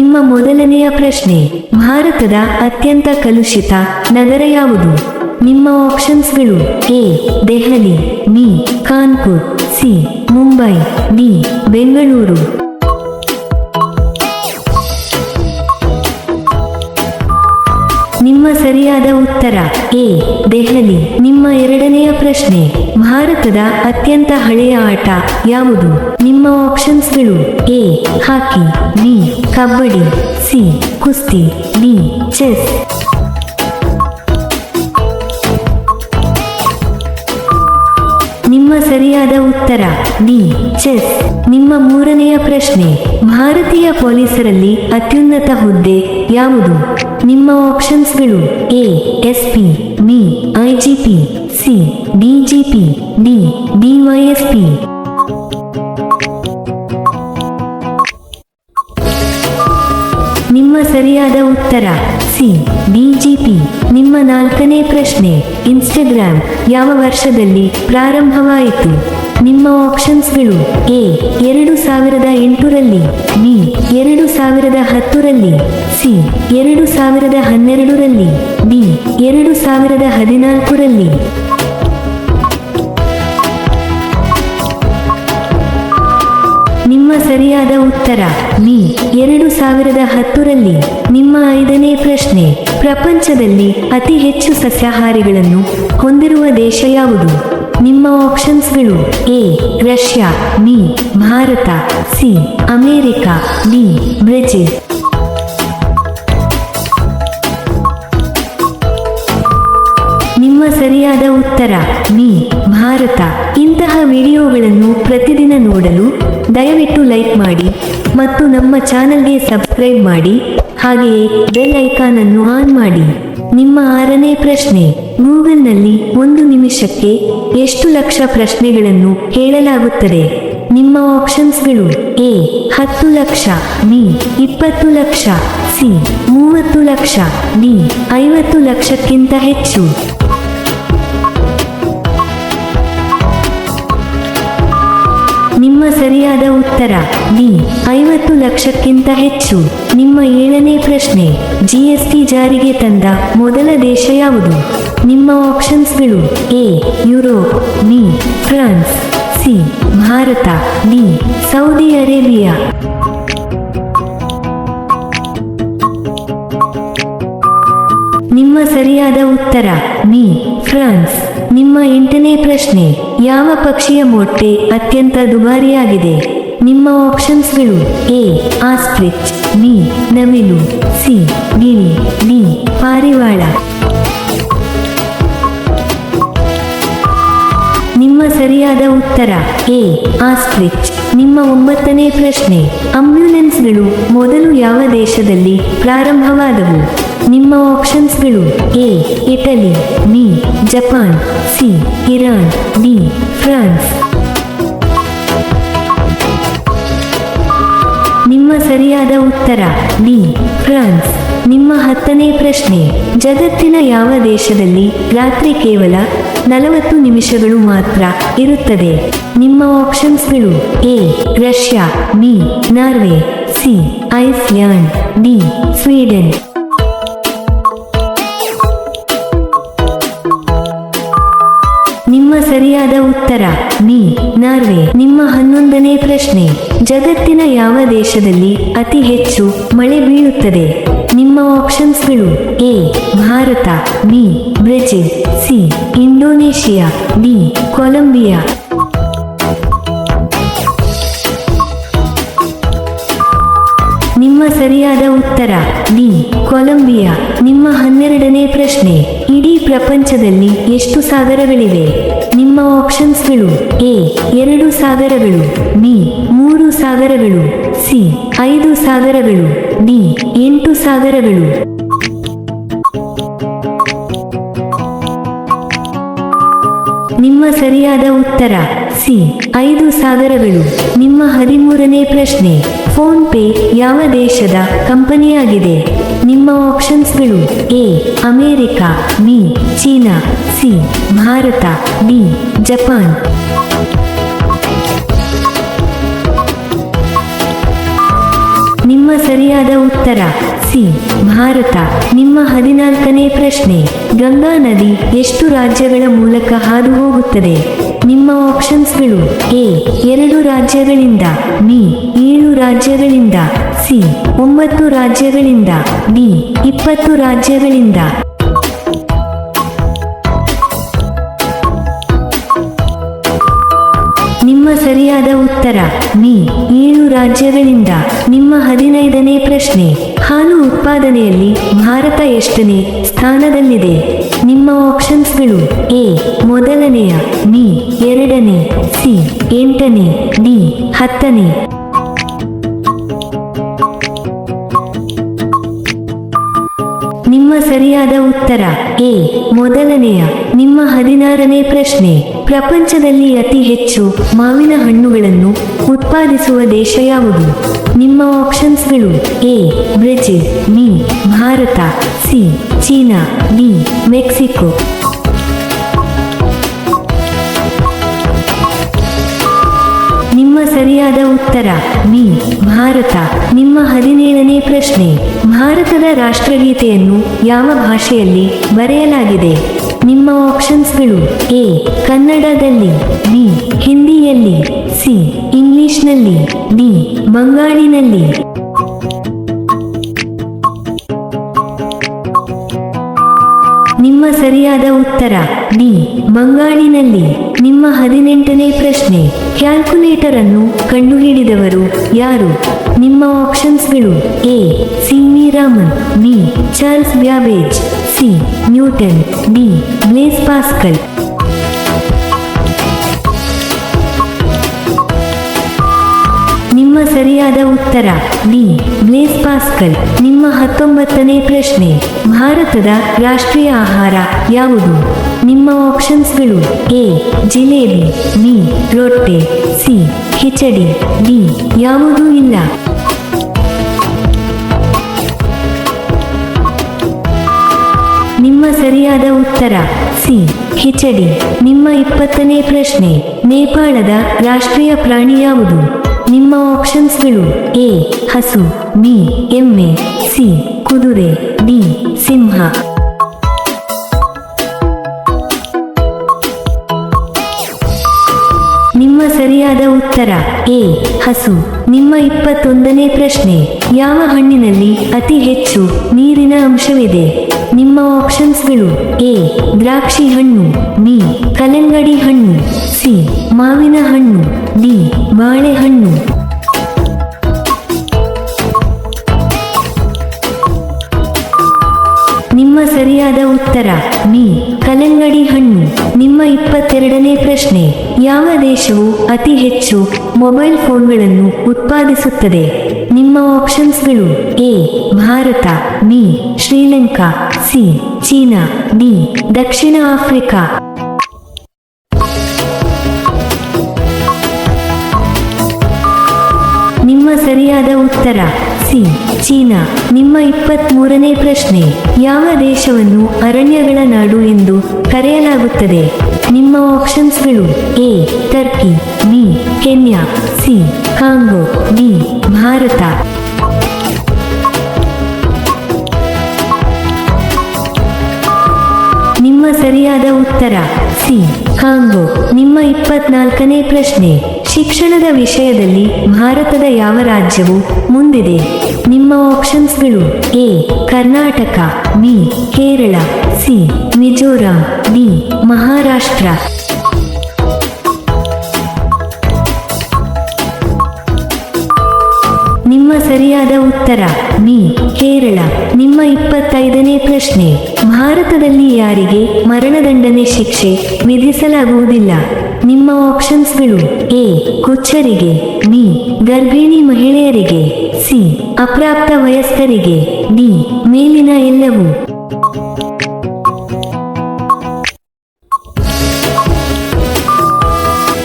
ನಿಮ್ಮ ಮೊದಲನೆಯ ಪ್ರಶ್ನೆ. ಭಾರತದ ಅತ್ಯಂತ ಕಲುಷಿತ ನಗರ ಯಾವುದು? ನಿಮ್ಮ ಆಪ್ಷನ್ಸ್ಗಳು A, Delhi, B, Kanpur, C, Mumbai, D, Bengaluru. ನಿಮ್ಮ ಸರಿಯಾದ ಉತ್ತರ. ಎ, ದೆಹಲಿ. ನಿಮ್ಮ ಎರಡನೆಯ ಪ್ರಶ್ನೆ. ಭಾರತದ ಅತ್ಯಂತ ಹಳೆಯ ಆಟ ಯಾವುದು? ನಿಮ್ಮ ಆಪ್ಷನ್ಸ್ಗಳು A, hockey. B kabaddi C, ಕುಸ್ತಿ. D, chess. ನಿಮ್ಮ ಸರಿಯಾದ ಉತ್ತರ. D, chess. ನಿಮ್ಮ ಮೂರನೆಯ ಪ್ರಶ್ನೆ. ಭಾರತೀಯ ಪೊಲೀಸರಲ್ಲಿ ಅತ್ಯುನ್ನತ ಹುದ್ದೆ ಯಾವುದು? ನಿಮ್ಮ ಆಪ್ಷನ್ಸ್ಗಳು A S P B IGP C DGP D DySP ನಿಮ್ಮ ಸರಿಯಾದ ಉತ್ತರ ಸಿ ಡಿಜಿಪಿ ನಿಮ್ಮ ನಾಲ್ಕನೇ ಪ್ರಶ್ನೆ ಇನ್ಸ್ಟಾಗ್ರಾಮ್ ಯಾವ ವರ್ಷದಲ್ಲಿ ಪ್ರಾರಂಭವಾಯಿತು? ನಿಮ್ಮ ಆಪ್ಷನ್ಸ್ಗಳು ಎ ಎರಡು ಸಾವಿರದ ಎಂಟರಲ್ಲಿ ಬಿ ಎರಡು ಸಾವಿರದ ಹತ್ತರಲ್ಲಿ ಸಿ ಎರಡು ಸಾವಿರದ ಹನ್ನೆರಡರಲ್ಲಿ ಬಿ ಎರಡು ಸಾವಿರದ ಹದಿನಾಲ್ಕರಲ್ಲಿ. ನಿಮ್ಮ ಸರಿಯಾದ ಉತ್ತರ ಬಿ ಎರಡು ಸಾವಿರದ ಹತ್ತರಲ್ಲಿ. ನಿಮ್ಮ ಐದನೇ ಪ್ರಶ್ನೆ, ಪ್ರಪಂಚದಲ್ಲಿ ಅತಿ ಹೆಚ್ಚು ಸಸ್ಯಾಹಾರಿಗಳನ್ನು ಹೊಂದಿರುವ ದೇಶ ಯಾವುದು? ನಿಮ್ಮ ಆಪ್ಷನ್ಸ್ಗಳು A, Russia, B, Bharat, C, America, D, Brazil. ನಿಮ್ಮ ಸರಿಯಾದ ಉತ್ತರ, ಬಿ, ಭಾರತ. ಇಂತಹ ವಿಡಿಯೋಗಳನ್ನು ಪ್ರತಿದಿನ ನೋಡಲು ದಯವಿಟ್ಟು ಲೈಕ್ ಮಾಡಿ ಮತ್ತು ನಮ್ಮ ಚಾನಲ್ಗೆ ಸಬ್ಸ್ಕ್ರೈಬ್ ಮಾಡಿ, ಹಾಗೆಯೇ ಬೆಲ್ ಐಕಾನ್ ಅನ್ನು ಆನ್ ಮಾಡಿ. ನಿಮ್ಮ ಆರನೇ ಪ್ರಶ್ನೆ. ಗೂಗಲ್ನಲ್ಲಿ ಒಂದು ನಿಮಿಷಕ್ಕೆ ಎಷ್ಟು ಲಕ್ಷ ಪ್ರಶ್ನೆಗಳನ್ನು ಕೇಳಲಾಗುತ್ತದೆ ನಿಮ್ಮ ಆಪ್ಷನ್ಸ್ಗಳು ಎ, ಹತ್ತು ಲಕ್ಷ, ಬಿ, ಇಪ್ಪತ್ತು ಲಕ್ಷ, ಸಿ, ಮೂವತ್ತು ಲಕ್ಷ, ಡಿ, ಐವತ್ತು ಲಕ್ಷಕ್ಕಿಂತ ಹೆಚ್ಚು. ನಿಮ್ಮ ಸರಿಯಾದ ಉತ್ತರ ಡಿ ಐವತ್ತು ಲಕ್ಷಕ್ಕಿಂತ ಹೆಚ್ಚು. ನಿಮ್ಮ ಏಳನೇ ಪ್ರಶ್ನೆ ಜಿಎಸ್ಟಿ ಜಾರಿಗೆ ತಂದ ಮೊದಲ ದೇಶ ಯಾವುದು? ನಿಮ್ಮ ಆಪ್ಷನ್ಸ್ಗಳು A Europe B France C Bharat D Saudi Arabia ನಿಮ್ಮ ಸರಿಯಾದ ಉತ್ತರ ಬಿ ಫ್ರಾನ್ಸ್ ನಿಮ್ಮ ಎಂಟನೇ ಪ್ರಶ್ನೆ, ಯಾವ ಪಕ್ಷಿಯ ಮೊಟ್ಟೆ ಅತ್ಯಂತ ದುಬಾರಿಯಾಗಿದೆ? ನಿಮ್ಮ ಆಪ್ಷನ್ಸ್ಗಳು ಎ ಆಸ್ಟ್ರಿಚ್ ಬಿ ನವಿಲು ಸಿ ಗಿಳಿ ಡಿ ಪಾರಿವಾಳ. ನಿಮ್ಮ ಸರಿಯಾದ ಉತ್ತರ? A, ostrich. ನಿಮ್ಮ ಒಂಬತ್ತನೇ ಪ್ರಶ್ನೆ. ಅಂಬ್ಯುಲೆನ್ಸ್ಗಳು ಮೊದಲು ಯಾವ ದೇಶದಲ್ಲಿ ಪ್ರಾರಂಭವಾದವು? ನಿಮ್ಮ ಆಪ್ಷನ್ಸ್ಗಳು? A, Italy. B, Japan. C, Iran. D, France. ನಿಮ್ಮ ಸರಿಯಾದ ಉತ್ತರ? D France. ನಿಮ್ಮ ಹತ್ತನೇ ಪ್ರಶ್ನೆ. ಜಗತ್ತಿನ ಯಾವ ದೇಶದಲ್ಲಿ ರಾತ್ರಿ ಕೇವಲ ನಲವತ್ತು ನಿಮಿಷಗಳು ಮಾತ್ರ ಇರುತ್ತದೆ. ನಿಮ್ಮ ಆಪ್ಷನ್ಸ್ಗಳು A, Russia, B, Norway, C, Iceland, D, Sweden. ನಿಮ್ಮ ಸರಿಯಾದ ಉತ್ತರ, ಬಿ, ನಾರ್ವೆ. ನಿಮ್ಮ ಹನ್ನೊಂದನೇ ಪ್ರಶ್ನೆ, ಜಗತ್ತಿನ ಯಾವ ದೇಶದಲ್ಲಿ ಅತಿ ಹೆಚ್ಚು ಮಳೆ ಬೀಳುತ್ತದೆ? ನಿಮ್ಮ ಆಪ್ಷನ್ಸ್ಗಳು A, Bharat, B, Brazil, C, Indonesia, D, Colombia. ನಿಮ್ಮ ಸರಿಯಾದ ಉತ್ತರ, ಡಿ, ಕೊಲಂಬಿಯಾ. ನಿಮ್ಮ ಹನ್ನೆರಡನೇ ಪ್ರಶ್ನೆ, ಇಡೀ ಪ್ರಪಂಚದಲ್ಲಿ ಎಷ್ಟು ಸಾಗರಗಳಿವೆ? ನಿಮ್ಮ ಆಪ್ಷನ್ಸ್ಗಳು ಎ, ಎರಡು ಸಾಗರಗಳು, ಬಿ ಸಾಗರಗಳು. ಸಿ, ಐದು ಸಾಗರಗಳು. ಡಿ, ಎಂಟು ಸಾಗರಗಳು. ನಿಮ್ಮ ಸರಿಯಾದ ಉತ್ತರ. ಸಿ, ಐದು ಸಾಗರಗಳು. ನಿಮ್ಮ ಹದಿಮೂರನೇ ಪ್ರಶ್ನೆ. ಫೋನ್ ಪೇ ಯಾವ ದೇಶದ ಕಂಪನಿಯಾಗಿದೆ? ನಿಮ್ಮ ಆಪ್ಷನ್ಸ್ಗಳು. A, America. B, China. C, Bharat. D, Japan. ನಿಮ್ಮ ಸರಿಯಾದ ಉತ್ತರ. ಸಿ. ಭಾರತ. ನಿಮ್ಮ ಹದಿನಾಲ್ಕನೇ ಪ್ರಶ್ನೆ. ಗಂಗಾ ನದಿ ಎಷ್ಟು ರಾಜ್ಯಗಳ ಮೂಲಕ ಹಾದು ಹೋಗುತ್ತದೆ ನಿಮ್ಮ ಆಪ್ಷನ್ಸ್ಗಳು ಎ. ಎರಡು ರಾಜ್ಯಗಳಿಂದ, ಬಿ. ಏಳು ರಾಜ್ಯಗಳಿಂದ, ಸಿ. ಒಂಬತ್ತು ರಾಜ್ಯಗಳಿಂದ, ಡಿ. ಇಪ್ಪತ್ತು ರಾಜ್ಯಗಳಿಂದ. ಸರಿಯಾದ ಉತ್ತರ. ಮೀ ಏಳು ರಾಜ್ಯಗಳಿಂದ ನಿಮ್ಮ ಹದಿನೈದನೇ ಪ್ರಶ್ನೆ. ಹಾಲು ಉತ್ಪಾದನೆಯಲ್ಲಿ ಭಾರತ ಎಷ್ಟನೇ ಸ್ಥಾನದಲ್ಲಿದೆ? ನಿಮ್ಮ ಆಪ್ಷನ್ಸ್ಗಳು ಎ, ಮೊದಲನೆಯ, ಮೀ ಎರಡನೇ, ಸಿ, ಎಂಟನೇ, ಡಿ, ಹತ್ತನೇ. ಸರಿಯಾದ ಉತ್ತರ, ಎ, ಮೊದಲನೆಯ, ನಿಮ್ಮ ಹದಿನಾರನೇ ಪ್ರಶ್ನೆ. ಪ್ರಪಂಚದಲ್ಲಿ ಅತಿ ಹೆಚ್ಚು ಮಾವಿನ ಹಣ್ಣುಗಳನ್ನು ಉತ್ಪಾದಿಸುವ ದೇಶ ಯಾವುದು? ನಿಮ್ಮ ಆಪ್ಷನ್ಸ್ಗಳು A, Brazil, B, Bharat, C, China, D, Mexico. ಸರಿಯಾದ ಉತ್ತರ ಬಿ ಭಾರತ. ನಿಮ್ಮ ಹದಿನೇಳನೇ ಪ್ರಶ್ನೆ. ಭಾರತದ ರಾಷ್ಟ್ರಗೀತೆಯನ್ನು ಯಾವ ಭಾಷೆಯಲ್ಲಿ ಬರೆಯಲಾಗಿದೆ? ನಿಮ್ಮ ಆಪ್ಷನ್ಸ್ಗಳು ಎ, ಕನ್ನಡದಲ್ಲಿ, ಬಿ, ಹಿಂದಿಯಲ್ಲಿ, ಸಿ, ಇಂಗ್ಲಿಷ್ನಲ್ಲಿ, ಡಿ, ಬಂಗಾಳಿನಲ್ಲಿ. ಸರಿಯಾದ ಉತ್ತರ. ಡಿ. ಬಂಗಾಳಿನಲ್ಲಿ ನಿಮ್ಮ ಹದಿನೆಂಟನೇ ಪ್ರಶ್ನೆ. ಕ್ಯಾಲ್ಕುಲೇಟರ್ ಅನ್ನು ಕಂಡುಹಿಡಿದವರು ಯಾರು? ನಿಮ್ಮ ಆಪ್ಷನ್ಸ್ಗಳು A. C. V. Raman, B. Charles Babbage, C. Newton, D. Blaise Pascal. ನಿಮ್ಮ ಸರಿಯಾದ ಉತ್ತರ. ಡಿ. Blaise Pascal. ನಿಮ್ಮ ಹತ್ತೊಂಬತ್ತನೇ ಪ್ರಶ್ನೆ. ಭಾರತದ ರಾಷ್ಟ್ರೀಯ ಆಹಾರ ಯಾವುದು? ನಿಮ್ಮ ಆಪ್ಷನ್ಸ್ಗಳು ಎ, ಜಿಲೇಬಿ, ಬಿ, ರೊಟ್ಟೆ, ಸಿ ಖಿಚಡಿ ಡಿ ಯಾವುದೂ ಇಲ್ಲ. ನಿಮ್ಮ ಸರಿಯಾದ ಉತ್ತರ, ಸಿ ಖಿಚಡಿ ನಿಮ್ಮ ಇಪ್ಪತ್ತನೇ ಪ್ರಶ್ನೆ, ನೇಪಾಳದ ರಾಷ್ಟ್ರೀಯ ಪ್ರಾಣಿ ಯಾವುದು? ನಿಮ್ಮ ಆಪ್ಷನ್ಸ್ಗಳು ಎ, ಹಸು, ಬಿ, ಎಮ್ಮೆ, ಸಿ ಕುದುರೆ, ಡಿ, ಸಿಂಹ. ನಿಮ್ಮ ಸರಿಯಾದ ಉತ್ತರ, ಎ, ಹಸು. ನಿಮ್ಮ ಇಪ್ಪತ್ತೊಂದನೇ ಪ್ರಶ್ನೆ, ಯಾವ ಹಣ್ಣಿನಲ್ಲಿ ಅತಿ ಹೆಚ್ಚು ನೀರಿನ ಅಂಶವಿದೆ? ನಿಮ್ಮ ಆಪ್ಷನ್ಸ್ಗಳು, ಎ, ದ್ರಾಕ್ಷಿ ಹಣ್ಣು, ಬಿ, ಕಲ್ಲಂಗಡಿ ಹಣ್ಣು, ಸಿ, ಮಾವಿನ ಹಣ್ಣು, ಡಿ ಬಾಳೆಹಣ್ಣು ಸರಿಯಾದ ಉತ್ತರ ಬಿ ಕಲ್ಲಂಗಡಿ ಹಣ್ಣು. ನಿಮ್ಮ ಇಪ್ಪತ್ತೆರಡನೇ ಪ್ರಶ್ನೆ, ಯಾವ ದೇಶವು ಅತಿ ಹೆಚ್ಚು ಮೊಬೈಲ್ ಫೋನ್ಗಳನ್ನು ಉತ್ಪಾದಿಸುತ್ತದೆ? ನಿಮ್ಮ ಆಪ್ಷನ್ಸ್ಗಳು, A, Bharat B Sri Lanka, C, China, D, Dakshina Africa. ನಿಮ್ಮ ಸರಿಯಾದ ಉತ್ತರ, ಸಿ ಚೀನಾ, ನಿಮ್ಮ ಇಪ್ಪತ್ತ್ಮೂರನೇ ಪ್ರಶ್ನೆ. ಯಾವ ದೇಶವನ್ನು ಅರಣ್ಯಗಳ ನಾಡು ಎಂದು ಕರೆಯಲಾಗುತ್ತದೆ? ನಿಮ್ಮ ಆಪ್ಷನ್ಸ್ಗಳು A, Turkey, B, Kenya, C, Congo, D, Bharat. ನಿಮ್ಮ ಸರಿಯಾದ ಉತ್ತರ, ಸಿ, ಕಾಂಗೋ. ನಿಮ್ಮ ಇಪ್ಪತ್ನಾಲ್ಕನೇ ಪ್ರಶ್ನೆ. ಶಿಕ್ಷಣದ ವಿಷಯದಲ್ಲಿ ಭಾರತದ ಯಾವ ರಾಜ್ಯವು ಮುಂದಿದೆ? ನಿಮ್ಮ ಆಪ್ಷನ್ಸ್ಗಳು A, Karnataka, B, Kerala, C, Mizoram, D, Maharashtra. ನಿಮ್ಮ ಸರಿಯಾದ ಉತ್ತರ, ಬಿ, ಕೇರಳ. ನಿಮ್ಮ ಇಪ್ಪತ್ತೈದನೇ ಪ್ರಶ್ನೆ, ಭಾರತದಲ್ಲಿ ಯಾರಿಗೆ ಮರಣದಂಡನೆ ಶಿಕ್ಷೆ ವಿಧಿಸಲಾಗುವುದಿಲ್ಲ? ನಿಮ್ಮ ಆಪ್ಷನ್ಸ್ಗಳು ಎ ಕುಚ್ಚರಿಗೆ ಬಿ ಗರ್ಭಿಣಿ ಮಹಿಳೆಯರಿಗೆ ಸಿ ಅಪ್ರಾಪ್ತ ವಯಸ್ಕರಿಗೆ ಡಿ ಮೇಲಿನ ಎಲ್ಲವೂ.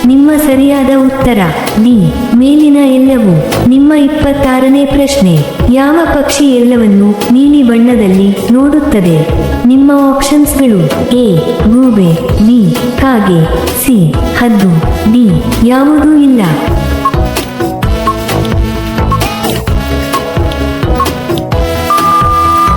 ನಿಮ್ಮ ಸರಿಯಾದ ಉತ್ತರ ಡಿ ಮೇಲಿನ ಎಲ್ಲವೂ. ನಿಮ್ಮ ಇಪ್ಪತ್ತಾರನೇ ಪ್ರಶ್ನೆ, ಯಾವ ಪಕ್ಷಿ ಎಲ್ಲವನ್ನು ನೀಲಿ ಬಣ್ಣದಲ್ಲಿ ನೋಡುತ್ತದೆ? ನಿಮ್ಮ ಆಪ್ಷನ್ಸ್ಗಳು ಎ ಗೂಬೆ ಬಿ ಕಾಗೆ ಸಿ, ಹದ್ದು, ಡಿ, ಯಾವುದೂ ಇಲ್ಲ.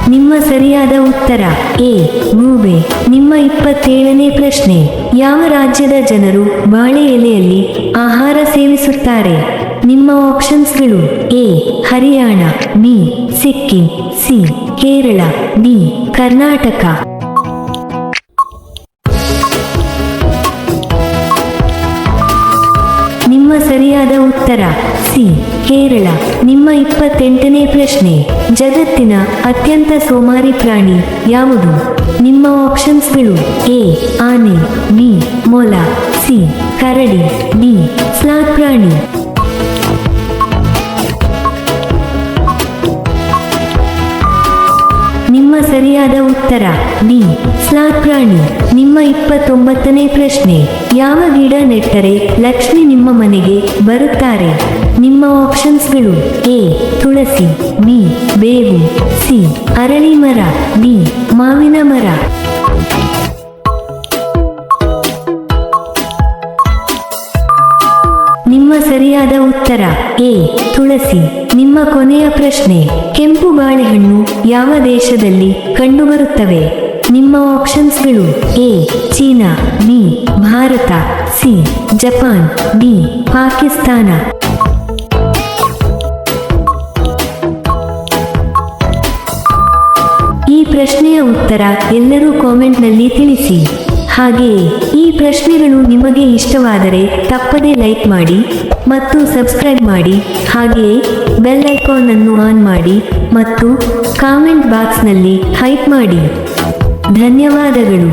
ನಿಮ್ಮ ಸರಿಯಾದ ಉತ್ತರ ಎ ಗೂಬೆ ನಿಮ್ಮ ಇಪ್ಪತ್ತೇಳನೇ ಪ್ರಶ್ನೆ. ಯಾವ ರಾಜ್ಯದ ಜನರು ಬಾಳೆ ಎಲೆಯಲ್ಲಿ ಆಹಾರ ಸೇವಿಸುತ್ತಾರೆ? ನಿಮ್ಮ ಆಪ್ಷನ್ಸ್ಗಳು A, Haryana, B, Sikkim, C, Kerala, D, Karnataka. ನಿಮ್ಮ ಸರಿಯಾದ ಉತ್ತರ, ಸಿ, ಕೇರಳ. ನಿಮ್ಮ ಇಪ್ಪತ್ತೆಂಟನೇ ಪ್ರಶ್ನೆ, ಜಗತ್ತಿನ ಅತ್ಯಂತ ಸೋಮಾರಿ ಪ್ರಾಣಿ ಯಾವುದು? ನಿಮ್ಮ ಆಪ್ಷನ್ಸ್ಗಳು ಎ, ಆನೆ, ಬಿ, ಮೊಲ, ಸಿ, ಕರಡಿ, ಡಿ ಸ್ಲಾಕ್ ಪ್ರಾಣಿ. ಸರಿಯಾದ ಉತ್ತರ. ಡಿ ಸ್ಲಾಕ್ ಪ್ರಾಣಿ. ನಿಮ್ಮ ಇಪ್ಪತ್ತೊಂಬತ್ತನೇ ಪ್ರಶ್ನೆ. ಯಾವ ಗಿಡ ನೆಟ್ಟರೆ ಲಕ್ಷ್ಮಿ ನಿಮ್ಮ ಮನೆಗೆ ಬರುತ್ತಾರೆ? ನಿಮ್ಮ ಆಪ್ಷನ್ಸ್ಗಳು ಎ. Tulasi, B. ಬೇವು, ಸಿ. ಅರಳಿ ಮರ, ಡಿ. ಮಾವಿನ ಮರ. ಸರಿಯಾದ ಉತ್ತರ. ಎ. ತುಳಸಿ. ನಿಮ್ಮ ಕೊನೆಯ ಪ್ರಶ್ನೆ. ಕೆಂಪು ಬಾಳೆಹಣ್ಣು ಯಾವ ದೇಶದಲ್ಲಿ ಕಂಡುಬರುತ್ತವೆ ನಿಮ್ಮ ಆಪ್ಷನ್ಸ್ಗಳು A. China. B. Bharat. C. Japan. D. Pakistan. ಈ ಪ್ರಶ್ನೆಯ ಉತ್ತರ ಎಲ್ಲರೂ ಕಾಮೆಂಟ್ನಲ್ಲಿ ತಿಳಿಸಿ. ಹಾಗೆಯೇ ಈ ಪ್ರಶ್ನೆಗಳು ನಿಮಗೆ ಇಷ್ಟವಾದರೆ ತಪ್ಪದೇ ಲೈಕ್ ಮಾಡಿ. ಮತ್ತು ಸಬ್ಸ್ಕ್ರೈಬ್ ಮಾಡಿ, ಹಾಗೆಯೇ ಬೆಲ್ ಐಕಾನ್ ಅನ್ನು ಆನ್ ಮಾಡಿ ಮತ್ತು ಕಾಮೆಂಟ್ ಬಾಕ್ಸ್ನಲ್ಲಿ ಹೈಪ್ ಮಾಡಿ. ಧನ್ಯವಾದಗಳು.